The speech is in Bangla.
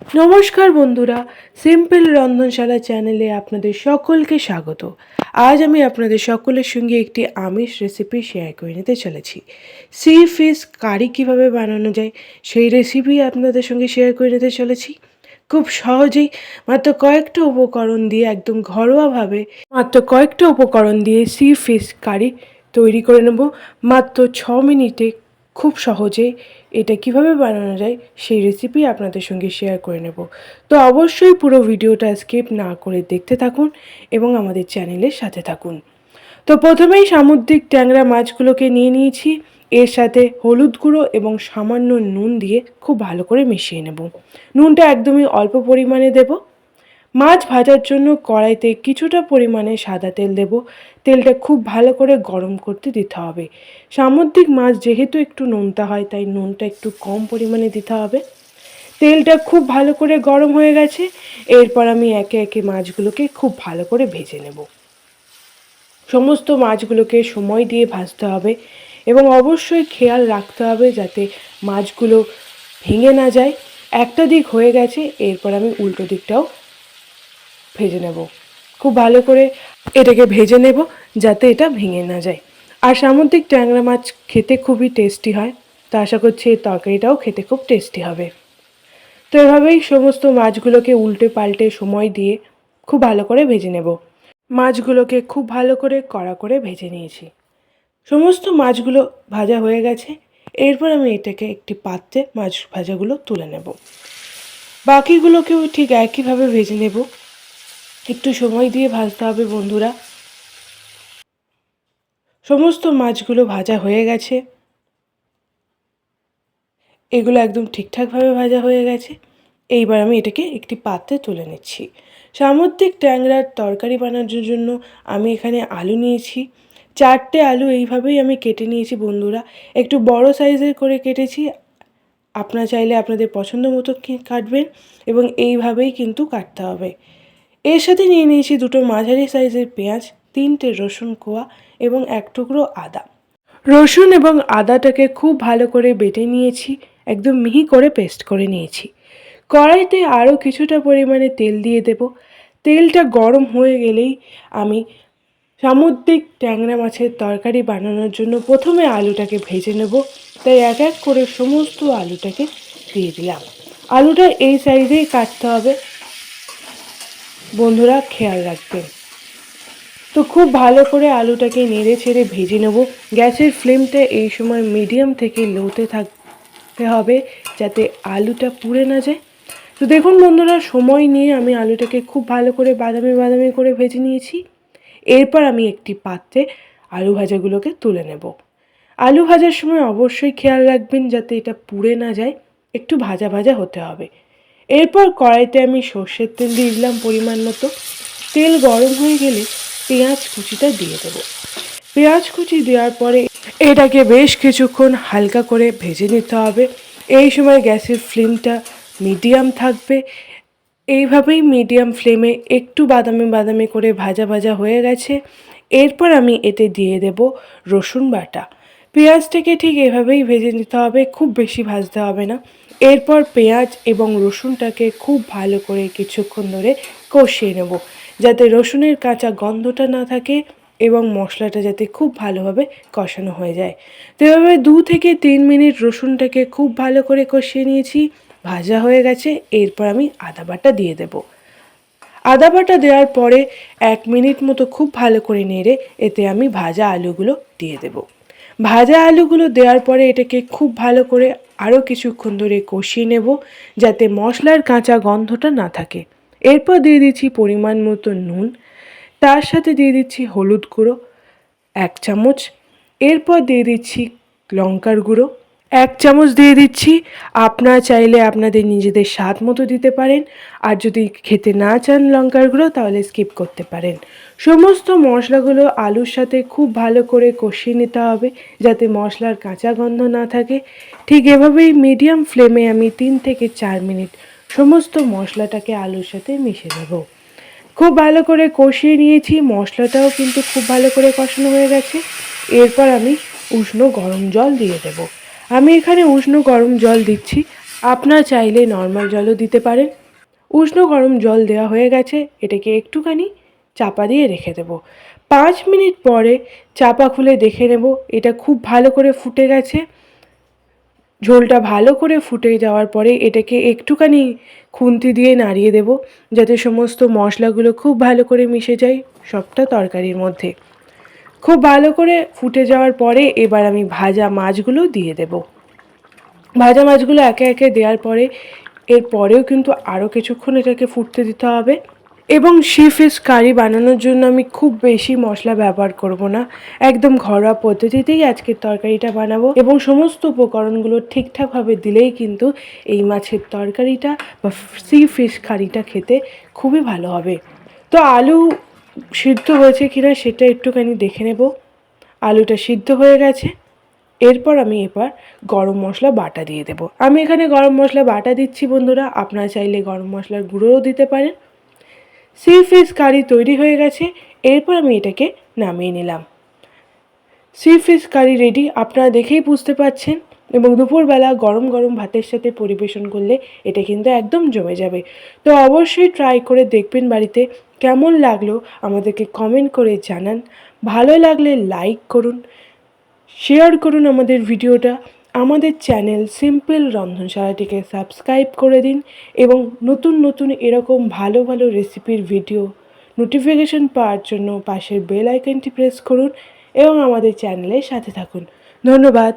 নমস্কার বন্ধুরা সিম্পল রন্ধনশালা চ্যানেলে আপনাদের সকলকে স্বাগত। আজ আমি আপনাদের সকলের সঙ্গে একটি আমিষ রেসিপি শেয়ার করে নিতে চলেছি। সি ফিশ কারি কীভাবে বানানো যায়, সেই রেসিপি আপনাদের সঙ্গে শেয়ার করে নিতে চলেছি। খুব সহজেই মাত্র কয়েকটা উপকরণ দিয়ে, একদম ঘরোয়াভাবে মাত্র কয়েকটা উপকরণ দিয়ে সি ফিশ কারি তৈরি করে নেব। মাত্র ছ মিনিটে খুব সহজে এটা কীভাবে বানানো যায় সেই রেসিপি আপনাদের সঙ্গে শেয়ার করে নেব। তো অবশ্যই পুরো ভিডিওটা স্কিপ না করে দেখতে থাকুন এবং আমাদের চ্যানেলের সাথে থাকুন। তো প্রথমেই সামুদ্রিক ট্যাংরা মাছগুলোকে নিয়ে নিয়েছি। এর সাথে হলুদ গুঁড়ো এবং সামান্য নুন দিয়ে খুব ভালো করে মিশিয়ে নেব। নুনটা একদমই অল্প পরিমাণে দেবো। মাছ ভাজার জন্য কড়াইতে কিছুটা পরিমাণে সাদা তেল দেব। তেলটা খুব ভালো করে গরম করতে দিতে হবে। সামুদ্রিক মাছ যেহেতু একটু নোনতা হয়, তাই নুনটা একটু কম পরিমাণে দিতে হবে। তেলটা খুব ভালো করে গরম হয়ে গেছে। এরপর আমি একে একে মাছগুলোকে খুব ভালো করে ভেজে নেব। সমস্ত মাছগুলোকে সময় দিয়ে ভাজতে হবে এবং অবশ্যই খেয়াল রাখতে হবে যাতে মাছগুলো ভেঙে না যায়। একটা দিক হয়ে গেছে, এরপর আমি উল্টো দিকটাও ভেজে নেব। খুব ভালো করে এটাকে ভেজে নেব যাতে এটা ভেঙে না যায়। আর সামুদ্রিক ট্যাংরা মাছ খেতে খুবই টেস্টি হয়। তো আশা করছি এই তরকারিটাও খেতে খুব টেস্টি হবে। তো এভাবেই সমস্ত মাছগুলোকে উল্টে পাল্টে সময় দিয়ে খুব ভালো করে ভেজে নেব। মাছগুলোকে খুব ভালো করে কড়া করে ভেজে নিয়েছি। সমস্ত মাছগুলো ভাজা হয়ে গেছে। এরপর আমি এটাকে একটি পাত্রে মাছ ভাজাগুলো তুলে নেব। বাকিগুলোকেও ঠিক একইভাবে ভেজে নেব। একটু সময় দিয়ে ভাজতে হবে বন্ধুরা। সমস্ত মাছগুলো ভাজা হয়ে গেছে। এগুলো একদম ঠিকঠাকভাবে ভাজা হয়ে গেছে। এইবার আমি এটাকে একটি পাত্রে তুলে নিচ্ছি। সামুদ্রিক ট্যাংরার তরকারি বানানোর জন্য আমি এখানে আলু নিয়েছি। চারটে আলু এইভাবেই আমি কেটে নিয়েছি বন্ধুরা। একটু বড় সাইজের করে কেটেছি। আপনারা চাইলে আপনাদের পছন্দ মতো কাটবেন এবং এইভাবেই কিন্তু কাটতে হবে। এর সাথে নিয়ে নিয়েছি দুটো মাঝারি সাইজের পেঁয়াজ, তিনটে রসুন কোয়া এবং এক টুকরো আদা। রসুন এবং আদাটাকে খুব ভালো করে বেটে নিয়েছি, একদম মিহি করে পেস্ট করে নিয়েছি। কড়াইতে আরও কিছুটা পরিমাণে তেল দিয়ে দেব। তেলটা গরম হয়ে গেলেই আমি সামুদ্রিক ট্যাংরা মাছের তরকারি বানানোর জন্য প্রথমে আলুটাকে ভেজে নেব। তাই এক এক করে সমস্ত আলুটাকে দিয়ে দিলাম। আলুটা এই সাইজেই কাটতে হবে। বন্ধুরা, খেয়াল রাখবেন তো খুব ভালো করে আলুটাকে নেড়ে ছেড়ে ভেজে নেব। গ্যাসের ফ্লেমটা এই সময় মিডিয়াম থেকে লোতে থাকতে হবে যাতে আলুটা পুড়ে না যায়। তো দেখুন বন্ধুরা, সময় নিয়ে আমি আলুটাকে খুব ভালো করে বাদামি বাদামি করে ভেজে নিয়েছি। এরপর আমি একটি পাত্রে আলু ভাজাগুলোকে তুলে নেব। আলু ভাজার সময় অবশ্যই খেয়াল রাখবেন যাতে এটা পুড়ে না যায়। একটু ভাজা ভাজা হতে হবে। এরপর কড়াইতে আমি সর্ষের তেল দিয়ে দিলাম পরিমাণ মতো। তেল গরম হয়ে গেলে পেঁয়াজ কুচিটা দিয়ে দেবো। পেঁয়াজ কুচি দেওয়ার পরে এটাকে বেশ কিছুক্ষণ হালকা করে ভেজে নিতে হবে। এই সময় গ্যাসের ফ্লেমটা মিডিয়াম থাকবে। এইভাবেই মিডিয়াম ফ্লেমে একটু বাদামি বাদামি করে ভাজা ভাজা হয়ে গেছে। এরপর আমি এতে দিয়ে দেব রসুন বাটা। পেঁয়াজটাকে ঠিক এভাবেই ভেজে নিতে হবে, খুব বেশি ভাজতে হবে না। এরপর পেঁয়াজ এবং রসুনটাকে খুব ভালো করে কিছুক্ষণ ধরে কষিয়ে নেব, যাতে রসুনের কাঁচা গন্ধটা না থাকে এবং মশলাটা যাতে খুব ভালোভাবে কষানো হয়ে যায়। তো এভাবে দু থেকে তিন মিনিট রসুনটাকে খুব ভালো করে কষিয়ে নিয়েছি, ভাজা হয়ে গেছে, এরপর আমি আদা বাটা দিয়ে দেব। আদা বাটা দেওয়ার পরে এক মিনিট মতো খুব ভালো করে নেড়ে এতে আমি ভাজা আলুগুলো দিয়ে দেব। ভাজা আলুগুলো দেওয়ার পরে এটাকে খুব ভালো করে আরও কিছুক্ষণ ধরে কষিয়ে নেব যাতে মশলার কাঁচা গন্ধটা না থাকে। এরপর দিয়ে দিচ্ছি পরিমাণ মতো নুন, তার সাথে দিয়ে দিচ্ছি হলুদ গুঁড়ো, এক চামচ। এরপর দিয়ে দিচ্ছি লঙ্কার গুঁড়ো এক চামচ দিয়ে দিচ্ছি। আপনারা চাইলে আপনাদের নিজেদের স্বাদ মতো দিতে পারেন। আর যদি খেতে না চান লঙ্কার গুঁড়ো, তাহলে স্কিপ করতে পারেন। সমস্ত মশলাগুলো আলুর সাথে খুব ভালো করে কষিয়ে নিতে হবে, যাতে মশলার কাঁচা গন্ধ না থাকে। ঠিক এভাবেই মিডিয়াম ফ্লেমে আমি তিন থেকে চার মিনিট সমস্ত মশলাটাকে আলুর সাথে মিশে দেবো খুব ভালো করে কষিয়ে নিয়েছি। মশলাটাও কিন্তু খুব ভালো করে কষানো হয়ে গেছে। এরপর আমি উষ্ণ গরম জল দিয়ে দেব। আমি এখানে উষ্ণ গরম জল দিচ্ছি। আপনার চাইলে নর্মাল জলও দিতে পারেন। উষ্ণ গরম জল দেওয়া হয়ে গেছে। এটাকে একটুখানি চাপা দিয়ে রেখে দেব। পাঁচ মিনিট পরে চাপা খুলে দেখে নেব। এটা খুব ভালো করে ফুটে গেছে। ঝোলটা ভালো করে ফুটে যাওয়ার পরে এটাকে একটুখানি খুন্তি দিয়ে নাড়িয়ে দেব। যাতে সমস্ত মশলাগুলো খুব ভালো করে মিশে যায় সবটা তরকারির মধ্যে। খুব ভালো করে ফুটে যাওয়ার পরে এবার আমি ভাজা মাছগুলো দিয়ে দেব। ভাজা মাছগুলো একে একে দেওয়ার পরে এর পরেও কিন্তু আরও কিছুক্ষণ এটাকে ফুটতে দিতে হবে এবং সি ফিশ কারি বানানোর জন্য আমি খুব বেশি মশলা ব্যবহার করব না। একদম ঘরোয়া পদ্ধতিতেই আজকের তরকারিটা বানাবো এবং সমস্ত উপকরণগুলো ঠিকঠাকভাবে দিলেই কিন্তু এই মাছের তরকারিটা বা সি ফিশ কারিটা খেতে খুবই ভালো হবে। তো আলু সিদ্ধ হয়েছে কিনা সেটা একটুখানি দেখে নেব। আলুটা সিদ্ধ হয়ে গেছে। এরপর আমি এবার গরম মশলা বাটা দিয়ে দেব। আমি এখানে গরম মশলা বাটা দিচ্ছি বন্ধুরা, আপনারা চাইলে গরম মশলার গুঁড়োও দিতে পারেন। সি ফিশ কারি তৈরি হয়ে গেছে, এরপর আমি এটাকে নামিয়ে নিলাম। সি ফিশ কারি রেডি আপনারা দেখেই বুঝতে পাচ্ছেন। এবং দুপুরবেলা গরম গরম ভাতের সাথে পরিবেশন করলে এটা কিন্তু একদম জমে যাবে। তো অবশ্যই ট্রাই করে দেখবেন বাড়িতে। কেমন লাগল আমাদেরকে কমেন্ট করে জানান। ভালো লাগলে লাইক করুন শেয়ার করুন আমাদের ভিডিওটা, আমাদের চ্যানেল সিম্পল রন্ধনশালাটিকে সাবস্ক্রাইব করে দিন এবং নতুন নতুন এরকম ভালো ভালো রেসিপির ভিডিও নোটিফিকেশন পাওয়ার জন্য পাশের বেল আইকনটি প্রেস করুন এবং আমাদের চ্যানেলের সাথে থাকুন। ধন্যবাদ।